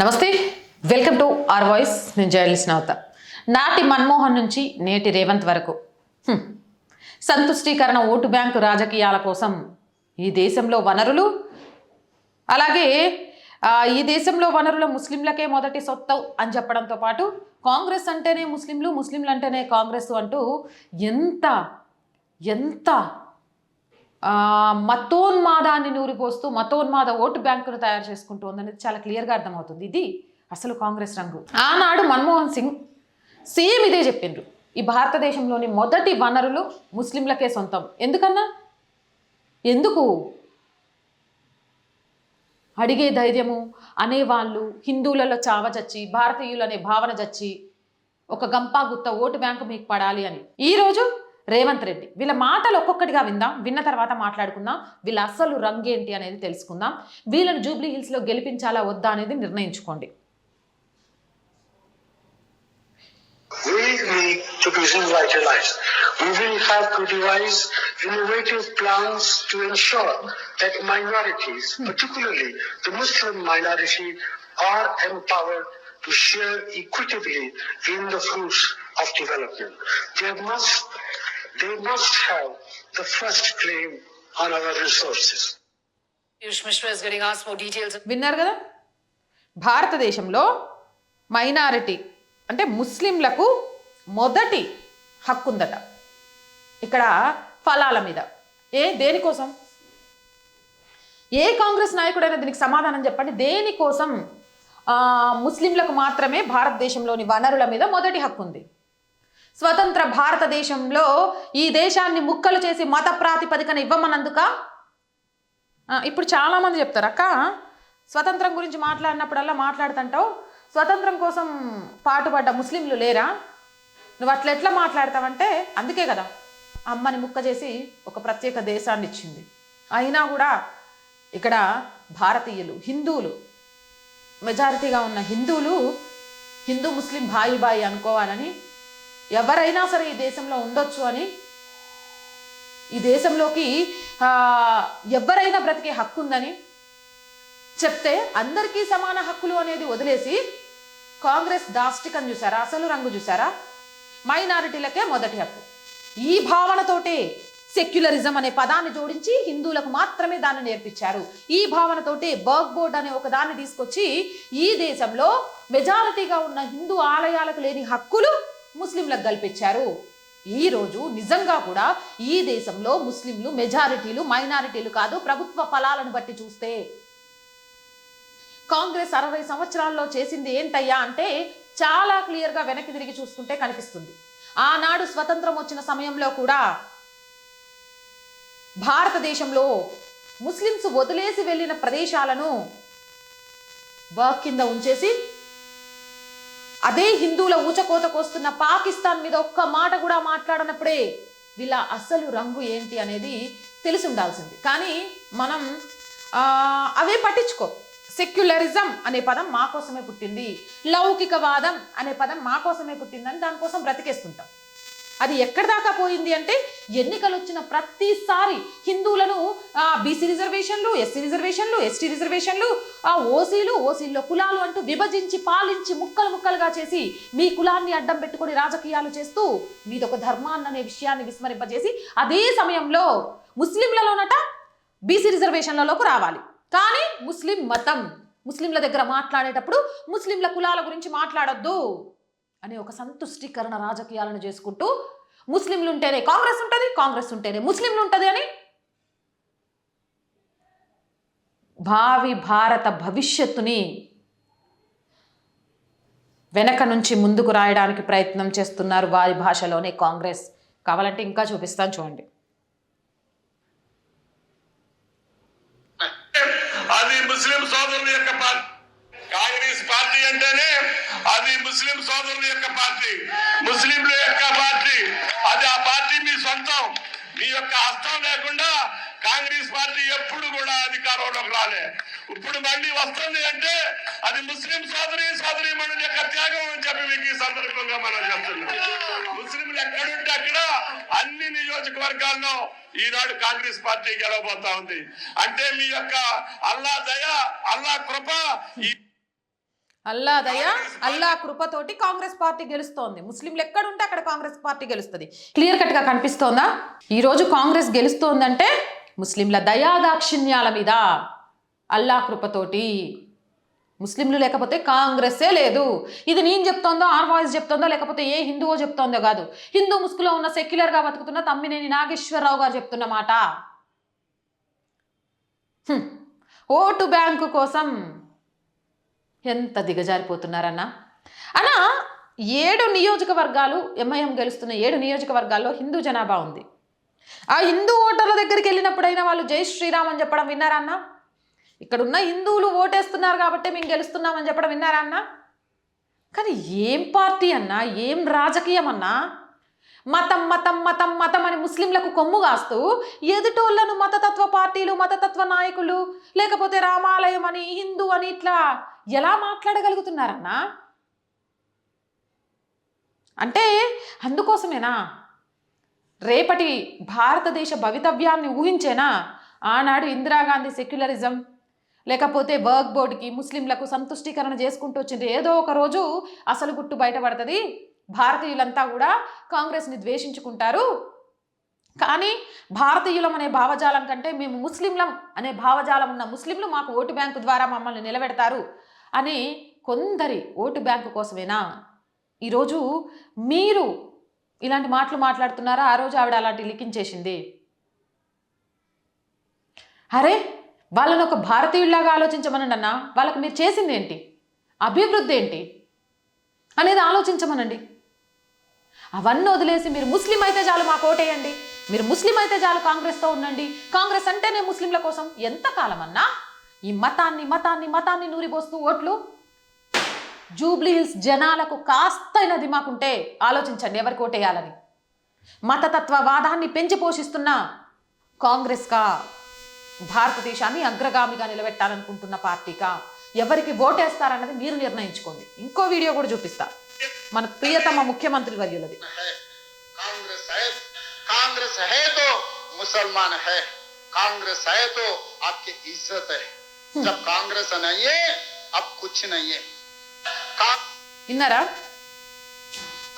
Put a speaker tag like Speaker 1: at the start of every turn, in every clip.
Speaker 1: నమస్తే welcome to R voice. నేను journalist నవత. నాటి మన్మోహన్ నుంచి నేటి రేవంత్ వరకు. సంతుష్టీకరణ ఓటు బ్యాంకు రాజకీయాల కోసం ఈ దేశంలో వనరులు అలాగే ఈ దేశంలో వనరుల ముస్లింలకే మొదటి సొత్తవు అని చెప్పడంతో పాటు కాంగ్రెస్ అంటేనే ముస్లింలు ముస్లింలు అంటేనే కాంగ్రెస్ అంటూ ఎంత ఎంత మతోన్మాదాన్ని నూరిపోస్తూ మతోన్మాద ఓటు బ్యాంకును తయారు చేసుకుంటూ ఉందనేది చాలా క్లియర్గా అర్థమవుతుంది. ఇది అసలు కాంగ్రెస్ రంగు. ఆనాడు మన్మోహన్ సింగ్ సేమ్ ఇదే చెప్పిండ్రు. ఈ భారతదేశంలోని మొదటి వనరులు ముస్లింలకే సొంతం. ఎందుకన్నా? ఎందుకు? అడిగే ధైర్యము అనేవాళ్ళు హిందువులలో చావ చచ్చి భారతీయులు అనే భావన చచ్చి ఒక గంపా గుత్త ఓటు బ్యాంకు మీకు పడాలి అని. ఈరోజు రేవంత్ రెడ్డి వీళ్ళ మాటలు ఒక్కొక్కటిగా విందాం విన్న తర్వాత మాట్లాడుకుందాం వీళ్ళ అసలు రంగేంటి అనేది తెలుసుకుందాం వీళ్ళని జూబ్లీ హిల్స్లో గెలిపించాలా వద్దా అనేది నిర్ణయించుకోండి
Speaker 2: We need to be revitalized. We will have to devise innovative plans to ensure that minorities, particularly the Muslim minority, are empowered to share equitably in the fruits of development. They must, they must have the first claim on our resources.
Speaker 3: Piyush Mishra is getting asked more details.
Speaker 1: విన్నారు కదా? భారతదేశంలో minority అంటే ముస్లింలకు మొదటి హక్కు ఉందట ఇక్కడ ఫలాల మీద. ఏ దేనికోసం? ఏ కాంగ్రెస్ నాయకుడైనా దీనికి సమాధానం చెప్పండి. దేనికోసం? ఆ, ముస్లింలకు మాత్రమే భారతదేశంలోని వనరుల మీద మొదటి హక్కు ఉంది స్వతంత్ర భారతదేశంలో ఈ దేశాన్ని ముక్కలు చేసి మత ప్రాతిపదికన ఇవ్వమన్నందుక? ఇప్పుడు చాలామంది చెప్తారు అక్క స్వతంత్రం గురించి మాట్లాడినప్పుడల్లా మాట్లాడుతుంటావు. స్వతంత్రం కోసం పాటుపడ్డ ముస్లింలు లేరా? నువ్వు అట్లా ఎట్లా మాట్లాడతావంటే అందుకే కదా అమ్మని ముక్క చేసి ఒక ప్రత్యేక దేశాన్ని ఇచ్చింది. అయినా కూడా ఇక్కడ భారతీయులు హిందువులు మెజారిటీగా ఉన్న హిందువులు హిందూ ముస్లిం భాయి బాయి అనుకోవాలని ఎవరైనా సరే ఈ దేశంలో ఉండొచ్చు అని ఈ దేశంలోకి ఎవరైనా బ్రతికే హక్కు ఉందని చెప్తే అందరికీ సమాన హక్కులు అనేది వదిలేసి కాంగ్రెస్ దాష్టికం చూసారా అసలు రంగు చూసారా మైనారిటీలకే మొదటి హక్కు. ఈ భావనతోటే సెక్యులరిజం అనే పదాన్ని జోడించి హిందువులకు మాత్రమే దాన్ని నేర్పించారు. ఈ భావనతోటే బర్గ్ బోర్డ్ అనే ఒక దాన్ని తీసుకొచ్చి ఈ దేశంలో మెజారిటీగా ఉన్న హిందూ ఆలయాలకు లేని హక్కులు ముస్లింలకు కల్పించారు. ఈ రోజు నిజంగా కూడా ఈ దేశంలో ముస్లింలు మెజారిటీలు మైనారిటీలు కాదు ప్రభుత్వ ఫలాలను బట్టి చూస్తే. కాంగ్రెస్ అరవై సంవత్సరాల్లో చేసింది ఏంటయ్యా అంటే చాలా క్లియర్గా వెనక్కి తిరిగి చూసుకుంటే కనిపిస్తుంది. ఆనాడు స్వతంత్రం వచ్చిన సమయంలో కూడా భారతదేశంలో ముస్లిమ్స్ వదిలేసి వెళ్ళిన ప్రదేశాలను వర్క్ కింద ఉంచేసి అదే హిందువుల ఊచకోతకు వస్తున్న పాకిస్తాన్ మీద ఒక్క మాట కూడా మాట్లాడనప్పుడే వీళ్ళ అసలు రంగు ఏంటి అనేది తెలిసి ఉండాల్సింది కానీ మనం అవే పట్టించుకో. సెక్యులరిజం అనే పదం మా కోసమే పుట్టింది. లౌకికవాదం అనే పదం మా కోసమే పుట్టిందని దానికోసం బ్రతికేస్తుంటాం. అది ఎక్కడి దాకా పోయింది అంటే ఎన్నికలు వచ్చిన ప్రతిసారి హిందువులను బీసీ రిజర్వేషన్లు ఎస్సీ రిజర్వేషన్లు ఎస్టీ రిజర్వేషన్లు ఆ ఓసీలు ఓసీల్లో కులాలు అంటూ విభజించి పాలించి ముక్కలు ముక్కలుగా చేసి మీ కులాన్ని అడ్డం పెట్టుకొని రాజకీయాలు చేస్తూ మీదొక ధర్మాన్ని అనే విషయాన్ని విస్మరింపజేసి అదే సమయంలో ముస్లింలలోనట బీసీ రిజర్వేషన్లలోకి రావాలి. కానీ ముస్లిం మతం ముస్లింల దగ్గర మాట్లాడేటప్పుడు ముస్లింల కులాల గురించి మాట్లాడొద్దు. అనే ఒక సంతుష్టికరణ రాజకీయాలను చేసుకుంటూ ముస్లింలు ఉంటేనే కాంగ్రెస్ ఉంటుంది కాంగ్రెస్ ఉంటేనే ముస్లింలు ఉంటుంది అని భావి భారత భవిష్యత్తుని వెనక నుంచి ముందుకు రాయడానికి ప్రయత్నం చేస్తున్నారు వారి భాషలోనే కాంగ్రెస్. కావాలంటే ఇంకా చూపిస్తాను చూడండి.
Speaker 4: అది ముస్లిం సోదరుల యొక్క పార్టీ కాంగ్రెస్ పార్టీ అంటేనే అది ముస్లిం సోదరుల యొక్క పార్టీ ముస్లింల యొక్క పార్టీ. అది ఆ పార్టీ మీ సొంతం. మీ యొక్క హస్తం లేకుండా కాంగ్రెస్ పార్టీ ఎప్పుడు కూడా అధికారంలోకి రాలే. ఇప్పుడు మళ్ళీ వస్తుంది అంటే అది ముస్లిం సోదరి సోదరి మనుల యొక్క త్యాగం అని చెప్పి మీకు ఈ సందర్భంగా మనం చెప్తున్నాం. ముస్లింలు ఎక్కడుంటే అక్కడ అన్ని నియోజకవర్గాల్లో ఈనాడు కాంగ్రెస్ పార్టీ గెలవబోతా ఉంది. అంటే మీ యొక్క అల్లా దయ అల్లా కృప ఈ
Speaker 1: అల్లా దయ అల్లా కృపతోటి కాంగ్రెస్ పార్టీ గెలుస్తోంది. ముస్లింలు ఎక్కడుంటే అక్కడ కాంగ్రెస్ పార్టీ గెలుస్తుంది. క్లియర్ కట్గా కనిపిస్తోందా? ఈరోజు కాంగ్రెస్ గెలుస్తోందంటే ముస్లింల దయాదాక్షిణ్యాల మీద అల్లా కృపతోటి. ముస్లింలు లేకపోతే కాంగ్రెస్సే లేదు. ఇది నేను చెప్తోందో ఆర్ వాయిస్ చెప్తోందో లేకపోతే ఏ హిందువో చెప్తోందో కాదు. హిందూ ముసుగులో ఉన్న సెక్యులర్గా బతుకుతున్న తమ్మినేని నాగేశ్వరరావు గారు చెప్తున్న మాట. ఓటు బ్యాంకు కోసం ఎంత దిగజారిపోతున్నారన్నా? అన్నా ఏడు నియోజకవర్గాలు ఎంఐఎం గెలుస్తున్న ఏడు నియోజకవర్గాల్లో హిందూ జనాభా ఉంది. ఆ హిందూ ఓటర్ల దగ్గరికి వెళ్ళినప్పుడైనా వాళ్ళు జై శ్రీరామ్ అని చెప్పడం విన్నారా ఇక్కడున్న ఇక్కడ ఉన్న హిందువులు ఓటేస్తున్నారు కాబట్టి మేము గెలుస్తున్నామని చెప్పడం విన్నారా అన్నా? కానీ ఏం పార్టీ అన్నా? ఏం రాజకీయం అన్నా? మతం మతం మతం మతం అని ముస్లింలకు కొమ్ము కాస్తూ ఎదుటోళ్ళను మతతత్వ పార్టీలు మతతత్వ నాయకులు లేకపోతే రామాలయం అని హిందూ అని ఇట్లా ఎలా మాట్లాడగలుగుతున్నారన్నా? అంటే అందుకోసమేనా? రేపటి భారతదేశ భవితవ్యాన్ని ఊహించేనా? ఆనాడు ఇందిరాగాంధీ సెక్యులరిజం లేకపోతే వర్క్ బోర్డుకి ముస్లింలకు సంతుష్టీకరణ చేసుకుంటూ వచ్చింది ఏదో ఒక రోజు అసలు గుట్టు బయటపడుతుంది. భారతీయులంతా కూడా కాంగ్రెస్ని ద్వేషించుకుంటారు. కానీ భారతీయులం అనే భావజాలం కంటే మేము ముస్లింలం అనే భావజాలం ఉన్న ముస్లింలు మాకు ఓటు బ్యాంకు ద్వారా మమ్మల్ని నిలబెడతారు అని కొందరి ఓటు బ్యాంకు కోసమేనా? ఈరోజు మీరు ఇలాంటి మాటలు మాట్లాడుతున్నారా? ఆ రోజు ఆవిడ అలాంటి లిఖించేసింది. అరే వాళ్ళని ఒక భారతీయుల్లాగా ఆలోచించమనండి అన్న. వాళ్ళకి మీరు చేసింది ఏంటి? అభివృద్ధి ఏంటి? అనేది ఆలోచించమనండి. అవన్నీ వదిలేసి మీరు ముస్లిం అయితే చాలు మాకు ఓటేయండి. మీరు ముస్లిం అయితే చాలు కాంగ్రెస్తో ఉండండి. కాంగ్రెస్ అంటేనే ముస్లింల కోసం ఎంతకాలం అన్నా ఈ మతాన్ని మతాన్ని మతాన్ని నూరిపోస్తూ ఓట్లు. జూబ్లీ హిల్స్ జనాలకు కాస్తైన దిమాకుంటే ఆలోచించండి ఎవరికి ఓటేయాలని. మతతత్వవాదాన్ని పెంచి పోషిస్తున్న కాంగ్రెస్కా భారతదేశాన్ని అగ్రగామిగా నిలబెట్టాలనుకుంటున్న పార్టీకా? ఎవరికి ఓటేస్తారన్నది మీరు నిర్ణయించుకోండి. ఇంకో వీడియో కూడా చూపిస్తాను మన ప్రియతమ ముఖ్యమంత్రి వర్యులది.
Speaker 5: కాంగ్రెస్ కాంగ్రెస్ హే ముసల్మాన్ హే. కాంగ్రెస్ ఇజ్జత్ కాంగ్రెస్
Speaker 1: విన్నారా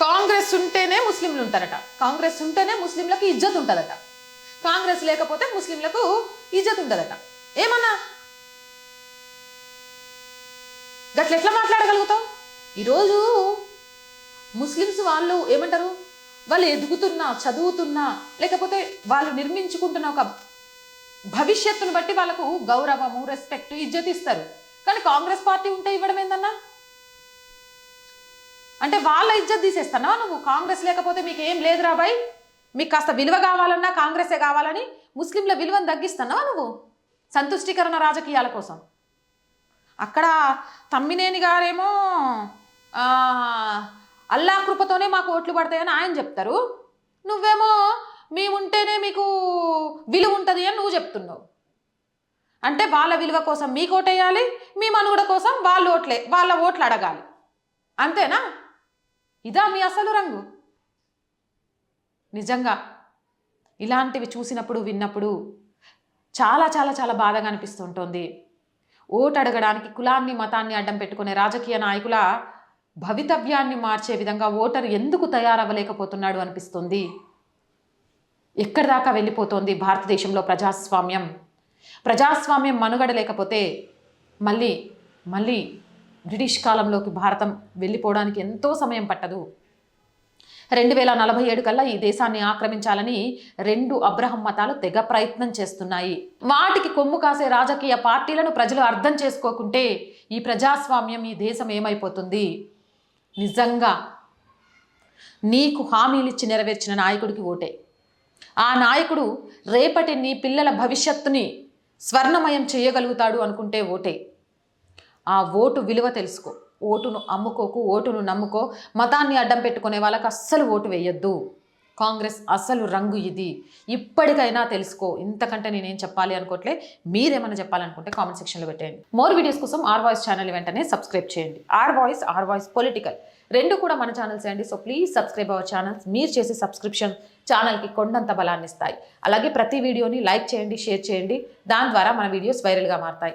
Speaker 1: కాంగ్రెస్ ఉంటేనే ముస్లింలు ఉంటారట. కాంగ్రెస్ ఉంటేనే ముస్లింలకు ఇజ్జత్ ఉంటుందట. కాంగ్రెస్ లేకపోతే ముస్లింలకు ఇజ్జత్ ఉండదట ఏమన్నా? గట్ల ఎట్లా మాట్లాడగలుగుతావు? ఈరోజు ముస్లిమ్స్ వాళ్ళు ఏమంటారు? వాళ్ళు ఎదుగుతున్నా చదువుతున్నా లేకపోతే వాళ్ళు నిర్మించుకుంటున్న ఒక భవిష్యత్తును బట్టి వాళ్ళకు గౌరవము రెస్పెక్ట్ ఇజ్జత్ ఇస్తారు కానీ కాంగ్రెస్ పార్టీ ఉంటే ఇవ్వడం ఏందన్నా? అంటే వాళ్ళ ఇజ్జత్ తీసేస్తానా నువ్వు? కాంగ్రెస్ లేకపోతే మీకు ఏం లేదురా రాబాయ్ మీకు కాస్త విలువ కావాలన్నా కాంగ్రెసే కావాలని ముస్లింల విలువను తగ్గిస్తున్నావా నువ్వు? సంతుష్టికరణ రాజకీయాల కోసం. అక్కడ తమ్మినేని గారేమో ఆ, అల్లా కృపతోనే మాకు ఓట్లు పడతాయని ఆయన చెప్తారు. నువ్వేమో మేముంటేనే మీకు విలువ ఉంటుంది అని నువ్వు చెప్తున్నావు. అంటే వాళ్ళ విలువ కోసం మీకు ఓటేయాలి మీ మనుగడ కోసం వాళ్ళు ఓట్లే వాళ్ళ ఓట్లు అడగాలి. అంతేనా? ఇదా మీ అసలు రంగు? నిజంగా ఇలాంటివి చూసినప్పుడు విన్నప్పుడు చాలా చాలా చాలా బాధగా అనిపిస్తుంటుంది. ఓటు అడగడానికి కులాన్ని మతాన్ని అడ్డం పెట్టుకునే రాజకీయ నాయకుల భవితవ్యాన్ని మార్చే విధంగా ఓటరు ఎందుకు తయారవ్వలేకపోతున్నాడు అనిపిస్తుంది. ఎక్కడి దాకా వెళ్ళిపోతోంది భారతదేశంలో ప్రజాస్వామ్యం? ప్రజాస్వామ్యం మనుగడ లేకపోతే మళ్ళీ మళ్ళీ బ్రిటిష్ కాలంలోకి భారతం వెళ్ళిపోవడానికి ఎంతో సమయం పట్టదు. రెండు వేల నలభై ఏడు కల్లా ఈ దేశాన్ని ఆక్రమించాలని రెండు అబ్రహం మతాలు తెగ ప్రయత్నం చేస్తున్నాయి. వాటికి కొమ్ము కాసే రాజకీయ పార్టీలను ప్రజలు అర్థం చేసుకోకుంటే ఈ ప్రజాస్వామ్యం ఈ దేశం ఏమైపోతుంది? నిజంగా నీకు హామీలిచ్చి నెరవేర్చిన నాయకుడికి ఓటే. ఆ నాయకుడు రేపటి నీ పిల్లల భవిష్యత్తుని స్వర్ణమయం చేయగలుగుతాడు అనుకుంటే ఓటే. ఆ ఓటు విలువ తెలుసుకో. ఓటును అమ్ముకోకు ఓటును నమ్ముకో. మతాన్ని అడ్డం పెట్టుకునే వాళ్ళకి అస్సలు ఓటు వేయొద్దు. కాంగ్రెస్ అసలు రంగు ఇది. ఇప్పటికైనా తెలుసుకో. ఇంతకంటే నేనేం చెప్పాలి అనుకోవట్లే మీరేమైనా చెప్పాలనుకుంటే కామెంట్ సెక్షన్లో పెట్టేయండి. మోర్ వీడియోస్ కోసం ఆర్ వాయిస్ ఛానల్ వెంటనే సబ్స్క్రైబ్ చేయండి. R voice R voice political. రెండు కూడా మన ఛానల్స్ అండి. So please subscribe our channels. మీరు చేసే సబ్స్క్రిప్షన్ ఛానల్కి కొండంత బలాన్ని ఇస్తాయి. అలాగే ప్రతి వీడియోని లైక్ చేయండి షేర్ చేయండి. దాని ద్వారా మన వీడియోస్ వైరల్గా మారుతాయి.